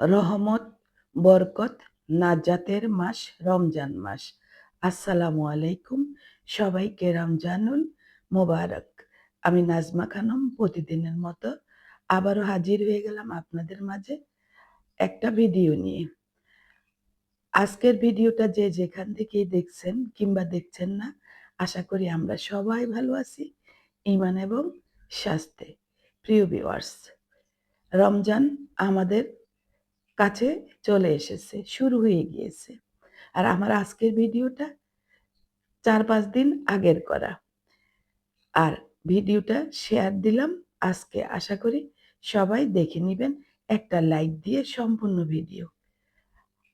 রহমত, বরকত, নাজাতের মাস রমজান মাস। আসসালামু আলাইকুম সবাইকে রমজানুল মোবারক। আমি নাজমা খানম প্রতিদিনের মতো আবারও হাজির হয়ে গেলাম আপনাদের মাঝে একটা ভিডিও নিয়ে। আজকের ভিডিওটা যে যেখান থেকেই দেখছেন কিংবা দেখছেন না আশা করি আমরা সবাই ভালো আছি ইমান এবং স্বাস্থ্যে প্রিয় ভিউয়ার্স রমজান আমাদের কাছে চলে এসেছে, শুরু হয়ে গিয়েছে। আর আমার আজকের ভিডিওটা চার পাঁচ দিন আগের করা। আর ভিডিওটা শেয়ার দিলাম আজকে। আশা করি সবাই দেখে নেবেন একটা লাইক দিয়ে সম্পূর্ণ ভিডিও।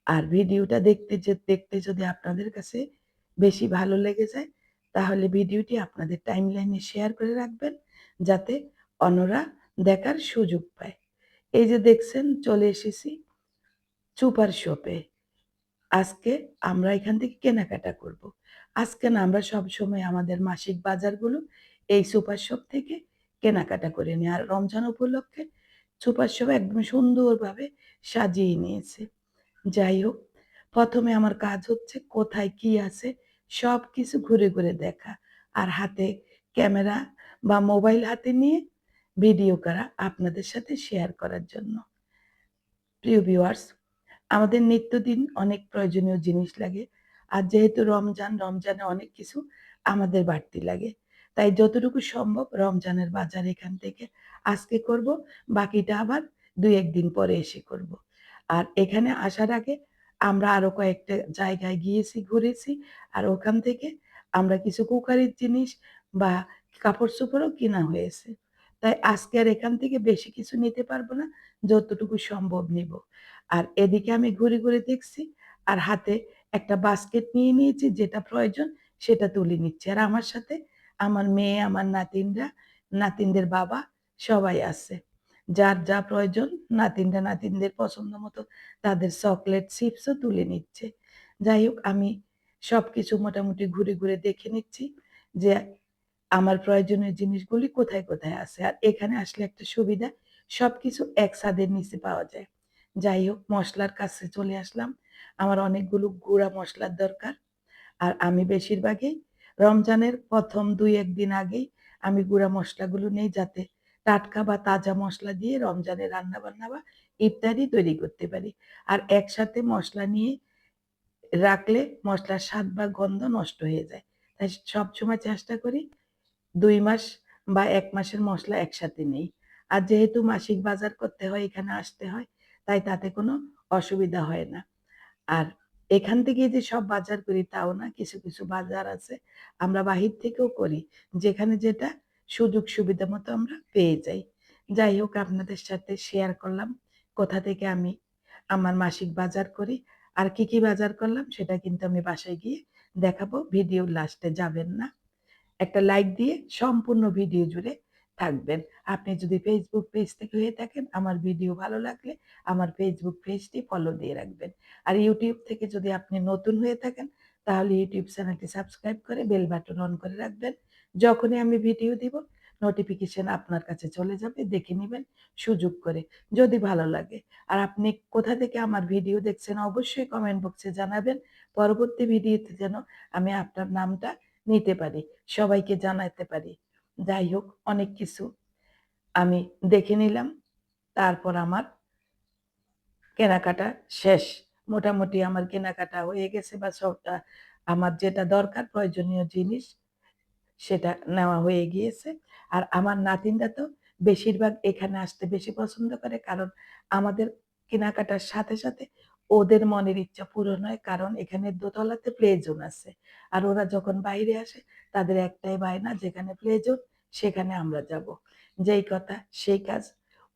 আর ভিডিওটা দেখতে যে, দেখতে যদি আপনাদের কাছে বেশি ভালো লেগে যায়, তাহলে ভিডিওটি আপনাদের টাইম লাইনে শেয়ার করে রাখবেন, যাতে অন্যরা দেখার সুযোগ পায়। এই যে দেখছেন, চলে এসেছি। সুপার শপে। আজকে আমরা এখান থেকে কেনাকাটা করব। আজকে না আমরা সবসময় আমাদের মাসিক বাজারগুলো এই সুপার শপ থেকে কেনাকাটা করে নিই। আর রমজান উপলক্ষে সুপার শপ একদম সুন্দরভাবে সাজিয়ে নিয়েছে। যাই হোক, প্রথমে আমার কাজ হচ্ছে কোথায় কি আছে সব কিছু ঘুরে ঘুরে দেখা। আর হাতে ক্যামেরা বা মোবাইল হাতে নিয়ে ভিডিও করা আপনাদের সাথে শেয়ার করার জন্য। প্রিয় ভিউয়ার্স আমাদের নিত্যদিন অনেক প্রয়োজনীয় জিনিস লাগে। আর যেহেতু রমজান, রমজানে অনেক কিছু আমাদের বাড়তি লাগে। তাই যতটুকু সম্ভব রমজানের বাজার এখান থেকে আজকে করব, বাকিটা আবার দুই একদিন পরে এসে করব। আর এখানে আসার আগে আমরা আরও কয়েকটা জায়গায় গিয়েছি, ঘুরেছি। আর ওখান থেকে আমরা কিছু কুকারির জিনিস বা কাপড় চোপড়ও কিনা হয়েছে। তাই আজকে আর এখান থেকে বেশি কিছু নিতে পারব না, যতটুকু সম্ভব নিব। আর এদিকে আমি ঘুরে ঘুরে দেখছি, আর হাতে একটা বাস্কেট নিয়ে নিয়েছি, যেটা প্রয়োজন সেটা তুলে নিচ্ছি। আর আমার সাথে আমার মেয়ে, আমার নাতিনরা, নাতিনদের বাবা সবাই আছে। যার যা প্রয়োজন, নাতিনরা নাতিনদের পছন্দ মতো তাদের চকলেট চিপসও তুলে নিচ্ছে। যাই হোক, আমি সব কিছু মোটামুটি ঘুরে ঘুরে দেখে নিচ্ছি যে আমার প্রয়োজনীয় জিনিসগুলি কোথায় কোথায় আছে? আর এখানে আসলে একটা সুবিধা সব কিছু এক ছাদের নিচে পাওয়া যায়। যাই হোক, মশলার কাছে চলে আসলাম। আমার অনেকগুলো গুঁড়া মশলার দরকার। আর আমি বেশিরভাগই রমজানের প্রথম দুই একদিন আগেই আমি গুঁড়া মশলাগুলো নেই যাতে টাটকা বা তাজা মশলা দিয়ে রমজানের রান্না বান্না বা ইত্যাদি তৈরি করতে পারি। আর একসাথে মশলা নিয়ে রাখলে মশলার স্বাদ বা গন্ধ নষ্ট হয়ে যায়। তাই সবসময় চেষ্টা করি দুই মাস বা এক মাসের মশলা একসাথে নেই। আর যেহেতু মাসিক বাজার করতে হয়, এখানে আসতে হয়, তাই তাতে কোনো অসুবিধা হয় না। আর এখান থেকে যে সব বাজার করি, তাও না, কিছু কিছু বাজার আছে, আমরা বাহির থেকেও করি, যেখানে যেটা সুযোগ সুবিধা মতো আমরা পেয়ে যাই। যাই হোক, আপনাদের সাথে শেয়ার করলাম, কোথা থেকে আমি আমার মাসিক বাজার করি, আর কি কি বাজার করলাম, সেটা কিন্তু আমি বাসায় গিয়ে দেখাবো ভিডিও লাস্টে যাবেন না। একটা লাইক দিয়ে সম্পূর্ণ ভিডিও জুড়ে থাকবেন। আপনি যদি ফেসবুক পেজ থেকে হয়ে থাকেন, আমার ভিডিও ভালো লাগলে আমার ফেসবুক পেজটি ফলো দিয়ে রাখবেন। আর ইউটিউব থেকে যদি আপনি নতুন হয়ে থাকেন, তাহলে ইউটিউব চ্যানেলটি সাবস্ক্রাইব করে বেল বাটন অন করে রাখবেন। যখনই আমি ভিডিও দিব নোটিফিকেশন আপনার কাছে চলে যাবে, দেখে নেবেন, সুযোগ করে। যদি ভালো লাগে, আর আপনি কোথা থেকে আমার ভিডিও দেখছেন, অবশ্যই কমেন্ট বক্সে জানাবেন। পরবর্তী ভিডিওতে যেন আমি আপনার নামটা নিতে পারি, সবাইকে জানাতে পারি। যাই হোক, অনেক কিছু আমি দেখে নিলাম, তারপর আমার কেনাকাটা শেষ। মোটামুটি আমার কেনাকাটা হয়ে গেছে বা সবটা, আমার যেটা দরকার প্রয়োজনীয় জিনিস সেটা নেওয়া হয়ে গিয়েছে। আর আমার নাতিনরা তো বেশিরভাগ এখানে আসতে বেশি পছন্দ করে, কারণ আমাদের কেনাকাটার সাথে সাথে ওদের মনের ইচ্ছা পূরণ হয়, কারণ এখানে দোতলাতে প্লে জোন আছে। আর ওরা যখন বাইরে আসে, তাদের একটাই বায়না, যেখানে প্লে জোন সেখানে আমরা যাব। যেই কথা, সেই কাজ,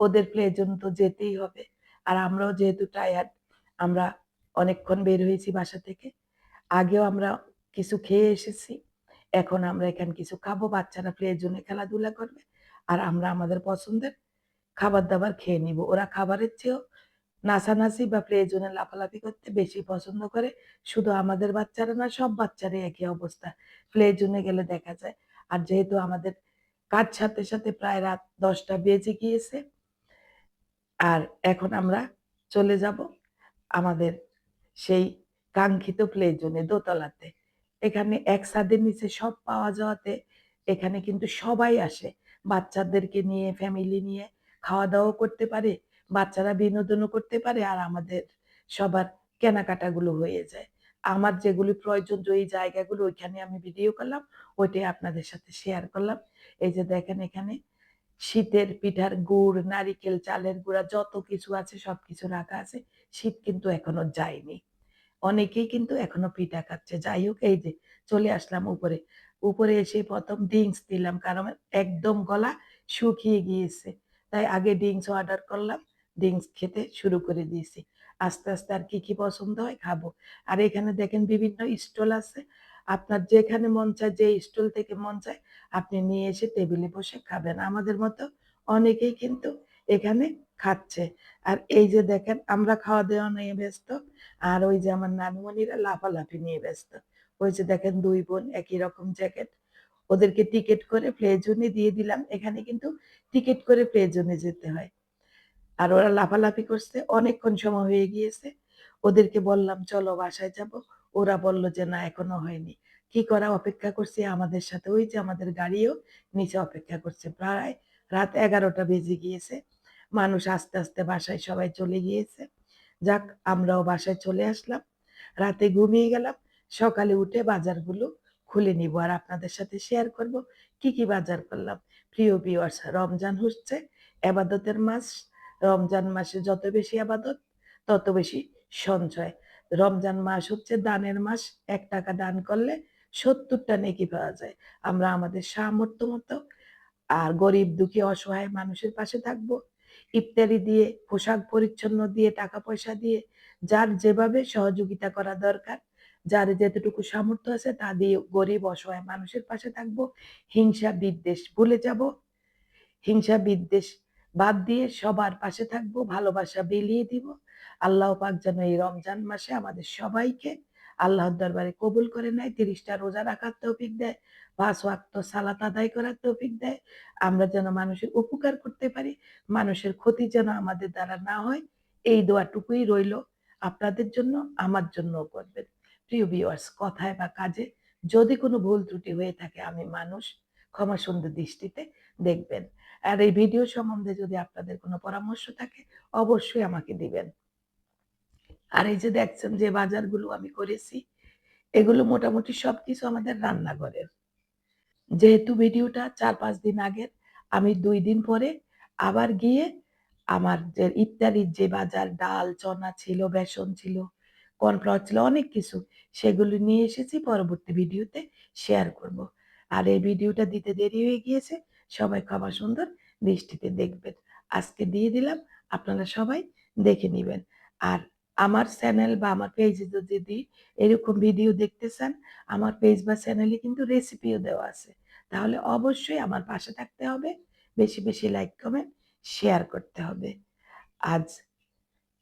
ওদের প্লে জোন তো যেতেই হবে। আর আমরাও যেহেতু টায়ার্ড আমরা অনেকক্ষণ বের হয়েছি বাসা থেকে। আগেও আমরা কিছু খেয়ে এসেছি, এখন আমরা এখানে কিছু খাব, বাচ্চারা প্লে জোনে খেলাধুলা করবে, আর আমরা আমাদের পছন্দের খাবার দাবার খেয়ে নিব। ওরা খাবারের চেয়েও নাচানাচি বা প্লেজনে লাফালাফি করতে বেশি পছন্দ করে। শুধু আমাদের বাচ্চারা না, সব বাচ্চারই একই অবস্থা। প্লেজনে গেলে দেখা যায়, আর যেহেতু আমাদের কাজ সাথে সাথে প্রায় রাত দশটা বেজে গিয়েছে, আর এখন আমরা চলে যাব আমাদের সেই কাঙ্ক্ষিত প্লে জোনে দোতলাতে। এখানে এক ছাদের নিচে সব পাওয়া যাওয়াতে এখানে কিন্তু সবাই আসে। বাচ্চাদেরকে নিয়ে ফ্যামিলি নিয়ে খাওয়া দাওয়া করতে পারে বাচ্চারা বিনোদনও করতে পারে আর আমাদের সবার কেনাকাটাগুলো হয়ে যায়। আমার যেগুলি প্রয়োজন ওই জায়গাগুলো ওইখানে আমি ভিডিও করলাম, ওইটাই আপনাদের সাথে শেয়ার করলাম। এই যে দেখেন এখানে শীতের পিঠার গুড়, নারিকেল, চালের গুঁড়া, যত কিছু আছে সব কিছু রাখা আছে, শীত কিন্তু এখনও যায়নি। অনেকেই কিন্তু এখনও পিঠা খাচ্ছে। যাই হোক, এই যে চলে আসলাম উপরে। উপরে এসে প্রথম ডিংস দিলাম, কারণ একদম গলা শুকিয়ে গিয়েছে। তাই আগে ডিংস অর্ডার করলাম। ডিংস খেতে শুরু করে দিয়েছি। আস্তে আস্তে আর কি কি পছন্দ হয় খাব। আর এখানে দেখেন বিভিন্ন স্টল আছে। আপনার যেখানে মন চায় যে স্টল থেকে মন চায়, আপনি নিয়ে এসে টেবিলে বসে খাবেন। আমাদের মতো অনেকেই কিন্তু এখানে খাচ্ছে। আর এই যে দেখেন, আমরা খাওয়া দাওয়া নিয়ে ব্যস্ত, আর ওই যে আমার নানুমণিরা লাফালাফি নিয়ে ব্যস্ত। ওই যে দেখেন, দুই বোন একই রকম জ্যাকেট। ওদেরকে টিকিট করে প্লে জোনে দিয়ে দিলাম। এখানে কিন্তু টিকিট করে প্লে জোনে যেতে হয়। আর ওরা লাফালাফি করছে, অনেকক্ষণ সময় হয়ে গিয়েছে। ওদেরকে বললাম, চলো বাসায় যাব। ওরা বলল যে, না, এখনও হয়নি। কি করা? অপেক্ষা করছি আমাদের সাথে। ওই যে আমাদের গাড়িও নিচে অপেক্ষা করছে। প্রায় রাত এগারোটা বেজে গিয়েছে। মানুষ আস্তে আস্তে বাসায় সবাই চলে গিয়েছে। যাক, আমরাও বাসায় চলে আসলাম। রাতে ঘুমিয়ে গেলাম। সকালে উঠে বাজারগুলো খুলে নিব। আর আপনাদের সাথে শেয়ার করব, কি কি বাজার করলাম। প্রিয় ভিউয়ার্স রমজান হচ্ছে, এবাদতের মাস রমজান মাসে যত বেশি আবাদত, তত বেশি সঞ্চয়। রমজান মাস হচ্ছে দানের মাস, এক টাকা দান করলে সত্তরটা নেকি পাওয়া যায়। আমরা আমাদের সামর্থ্য মতো আর গরিব দুঃখী অসহায় মানুষের পাশে থাকব। ইফতারি দিয়ে, পোশাক পরিচ্ছন্ন দিয়ে, টাকা পয়সা দিয়ে, যার যেভাবে সহযোগিতা করা দরকার, যার যেতটুকু সামর্থ্য আছে তা দিয়ে গরিব অসহায় মানুষের পাশে থাকব। হিংসা বিদ্বেষ ভুলে যাব। হিংসা বিদ্বেষ বাদ দিয়ে সবার পাশে থাকব, ভালোবাসা বিলিয়ে দিব। আল্লাহ পাক যেন এই রমজান মাসে আমাদের সবাইকে আল্লাহর দরবারে কবুল করে নেয়, তিরিশটা রোজা রাখার তৌফিক দেয়, পাঁচ ওয়াক্ত সালাত আদায় করার তৌফিক দেয়। আমরা যেন মানুষের উপকার করতে পারি, মানুষের ক্ষতি যেন আমাদের দ্বারা না হয়, এই দোয়াটুকুই রইল আপনাদের জন্য, আমার জন্যও করবেন। প্রিয় ভিউয়ার্স কথায় বা কাজে যদি কোনো ভুল ত্রুটি হয়ে থাকে, আমি মানুষ, ক্ষমা সুন্দর দৃষ্টিতে দেখবেন। আর এই ভিডিও সম্বন্ধে যদি আপনাদের কোনো পরামর্শ থাকে, অবশ্যই আমাকে দিবেন। আর এই যে দেখছেন যে বাজারগুলো আমি করেছি, এগুলো মোটামুটি সব কিছু আমাদের রান্নাঘরের। যেহেতু ভিডিওটা চার পাঁচ দিন আগের, আমি দুই দিন পরে আবার গিয়ে আমার যে ইত্যাদির যে বাজার, ডাল, চনা ছিল, বেসন ছিল, কর্নফ্লাওয়ার ছিল, অনেক কিছু, সেগুলো নিয়ে এসেছি। পরবর্তী ভিডিওতে শেয়ার করব। আর এই ভিডিওটা দিতে দেরি হয়ে গিয়েছে সবাই ক্ষমা সুন্দর দৃষ্টিতে দেখবেন। আজকে দিয়ে দিলাম, আপনারা সবাই দেখে নেবেন। আর আমার চ্যানেল বা আমার পেজে যদি এরকম ভিডিও দেখতে চান, আমার পেজ বা চ্যানেলে কিন্তু রেসিপিও দেওয়া আছে। তাহলে অবশ্যই আমার পাশে থাকতে হবে, বেশি বেশি লাইক কমেন্ট শেয়ার করতে হবে। আজ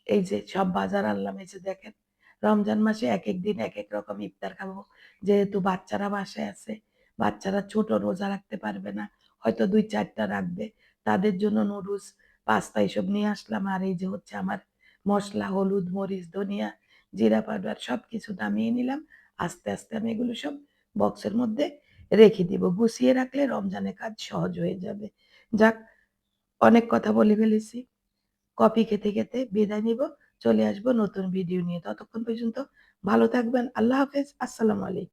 এই যে সব বাজার আনলাম, এই যে দেখেন, রমজান মাসে এক এক দিন এক এক রকম ইফতার খাব। যেহেতু বাচ্চারা বাসায় আছে, বাচ্চারা ছোট রোজা রাখতে পারবে না হয়তো দুই চারটা রাখবে তাদের জন্য নুডলস, পাস্তা এসব নিয়ে আসলাম। আর এই যে হচ্ছে আমার মশলা, হলুদ, মরিচ, ধনিয়া, জিরা পাউডার সব কিছু নামিয়ে নিলাম। আস্তে আস্তে আমি এগুলো সব বক্সের মধ্যে রেখে দিব। গুছিয়ে রাখলে রমজানের কাজ সহজ হয়ে যাবে। যাক, অনেক কথা বলে ফেলেছি। কফি খেতে খেতে বিদায় নিব। চলে আসব নতুন ভিডিও নিয়ে। ততক্ষণ পর্যন্ত ভালো থাকবেন। আল্লাহ হাফেজ। আসসালামু আলাইকুম।